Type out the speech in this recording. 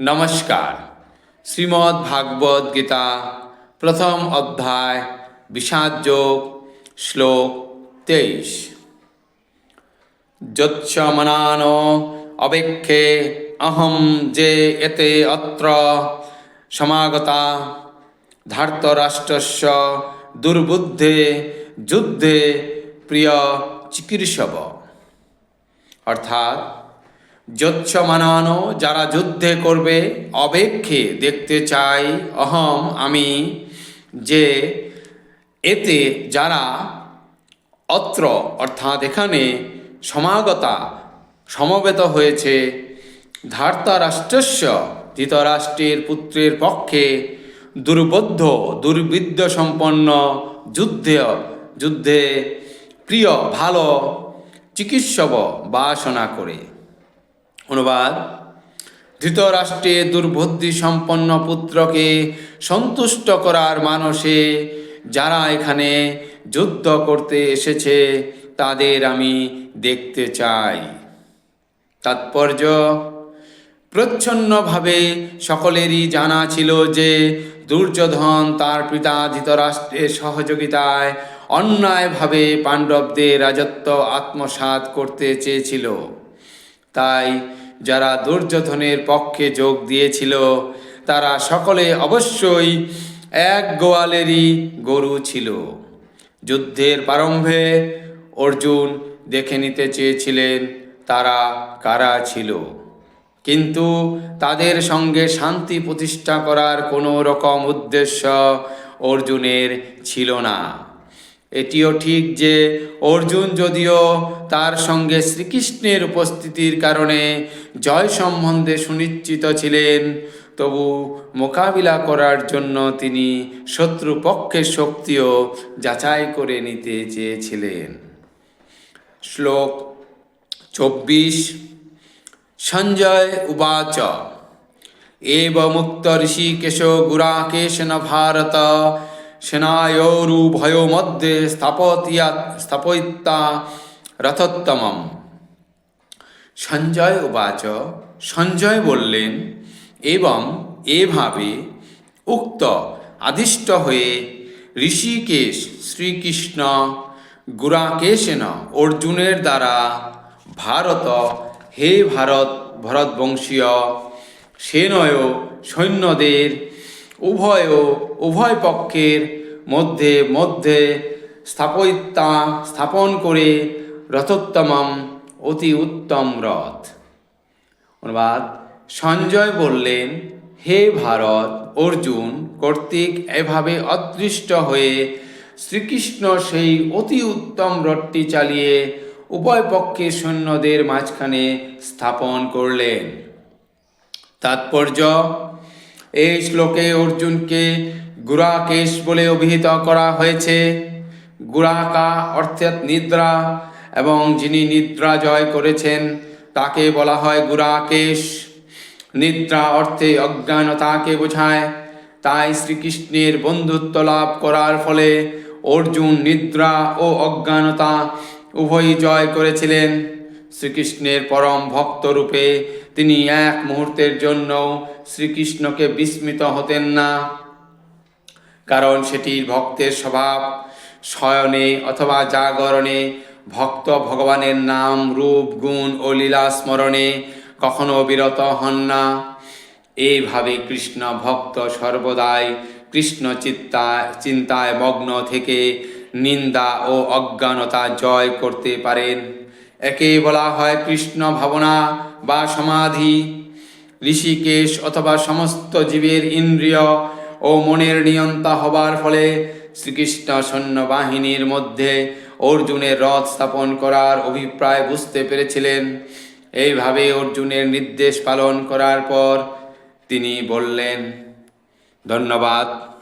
নমস্কার। শ্রীমদ্ ভাগবত গীতা প্রথম অধ্যায়, বিষাদ যোগ, শ্লোক তেইশ। যচ্ছ মনানো অবেক্ষে অহম যে এতে অত্র সমাগতা ধার্তরাষ্ট্রস্য দুর্বুদ্ধে, যুদ্ধে প্রিয় চিকিৎসব। অর্থাৎ যচ্ছ মানানো যারা যুদ্ধে করবে অবেক্ষে দেখতে চাই অহম আমি যে এতে যারা অত্র, অর্থাৎ এখানে সমাগতা সমবেত হয়েছে, ধার্তারাষ্ট্রস্য ধৃতরাষ্ট্রের পুত্রের পক্ষে দুর্বোধ্য, দুর্বিদ্য সম্পন্ন, যুদ্ধে যুদ্ধে প্রিয়, ভালো চিকিৎসব বাসনা করে। অনুবাদ। ধৃতরাষ্ট্রে দুর্বুদ্ধি সম্পন্ন পুত্রকে সন্তুষ্ট করার মানসে যারা এখানে যুদ্ধ করতে এসেছে, তাদের আমি দেখতে চাই। তাৎপর্য, প্রচ্ছন্নভাবে সকলেরই জানা ছিল যে দুর্যোধন তার পিতা ধৃতরাষ্ট্রের সহযোগিতায় অন্যায়ভাবে পাণ্ডবদের রাজত্ব আত্মসাৎ করতে চেয়েছিল। তাই যারা দুর্যোধনের পক্ষে যোগ দিয়েছিল, তারা সকলে অবশ্যই এক গোয়ালেরই গরু ছিল। যুদ্ধের প্রারম্ভে অর্জুন দেখে নিতে চেয়েছিলেন তারা কারা ছিল। কিন্তু তাদের সঙ্গে শান্তি প্রতিষ্ঠা করার কোনো রকম উদ্দেশ্য অর্জুনের ছিল না। এটিও ঠিক যে অর্জুন যদিও তার সঙ্গে শ্রীকৃষ্ণের উপস্থিতির কারণে জয় সম্বন্ধে সুনিশ্চিত ছিলেন, তবু মোকাবিলা করার জন্য তিনি শত্রুপক্ষের শক্তিও যাচাই করে নিতে চেয়েছিলেন। শ্লোক চব্বিশ, সঞ্জয় উবাচ এব মুক্ত ঋষিকেশ গুরাকেশন ভারত সেনায়োরুভয় মধ্যে স্থাপতিয়া, স্থাপয়িতা রথোত্তমম। সঞ্জয় উবাচ, সঞ্জয় বললেন, এবং এভাবে উক্ত আদিষ্ট হয়ে ঋষিকেশ শ্রীকৃষ্ণ গুরাকেশেন অর্জুনের দ্বারা ভারত, হে ভারত, ভরতবংশীয় সেনয় সৈন্যদের উভয় উভয় পক্ষের মধ্যে মধ্যে স্থাপত্যা স্থাপন করে রথোত্তমম অতি উত্তম রথ। অনুবাদ, সঞ্জয় বললেন, হে ভারত, অর্জুন কর্তৃক এভাবে অদৃষ্ট হয়ে শ্রীকৃষ্ণ সেই অতি উত্তম রথটি চালিয়ে উভয় পক্ষের সৈন্যদের মাঝখানে স্থাপন করলেন। তাৎপর্য এই শ্লোকে অর্জুনকে গুরাকেশ বলে অভিহিত করা হয়েছে। গুরাকা অর্থাৎ নিদ্রা এবং যিনি নিদ্রা জয় করেছেন, তাকে বলা হয় গুরাকেশ। নিদ্রা অর্থে অজ্ঞানতাকে বোঝায়। তাই শ্রীকৃষ্ণের বন্ধুত্ব লাভ করার ফলে অর্জুন নিদ্রা ও অজ্ঞানতা উভয়ই জয় করেছিলেন। শ্রীকৃষ্ণের পরম ভক্ত রূপে তিনি এক মুহূর্তের জন্য শ্রীকৃষ্ণকে বিস্মিত হতেন না। কারণ সেটি ভক্তের স্বভাব, শয়নে অথবা জাগরণে ভক্ত ভগবানের নাম, রূপ, গুণ ও লীলা স্মরণে কখনো বিরত হন না। এইভাবে কৃষ্ণ ভক্ত সর্বদাই কৃষ্ণ চিত্তা, চিন্তায় মগ্ন থেকে নিন্দা ও অজ্ঞানতা জয় করতে পারেন। একে বলা হয় কৃষ্ণ ভাবনা বা সমাধি। ঋষিকেশ অথবা সমস্ত জীবের ইন্দ্রিয় ও মনের নিয়ন্তা হবার ফলে শ্রীকৃষ্ণ সৈন্যবাহিনীর মধ্যে অর্জুনের রথ স্থাপন করার অভিপ্রায় বুঝতে পেরেছিলেন। এইভাবে অর্জুনের নির্দেশ পালন করার পর তিনি বললেন, ধন্যবাদ।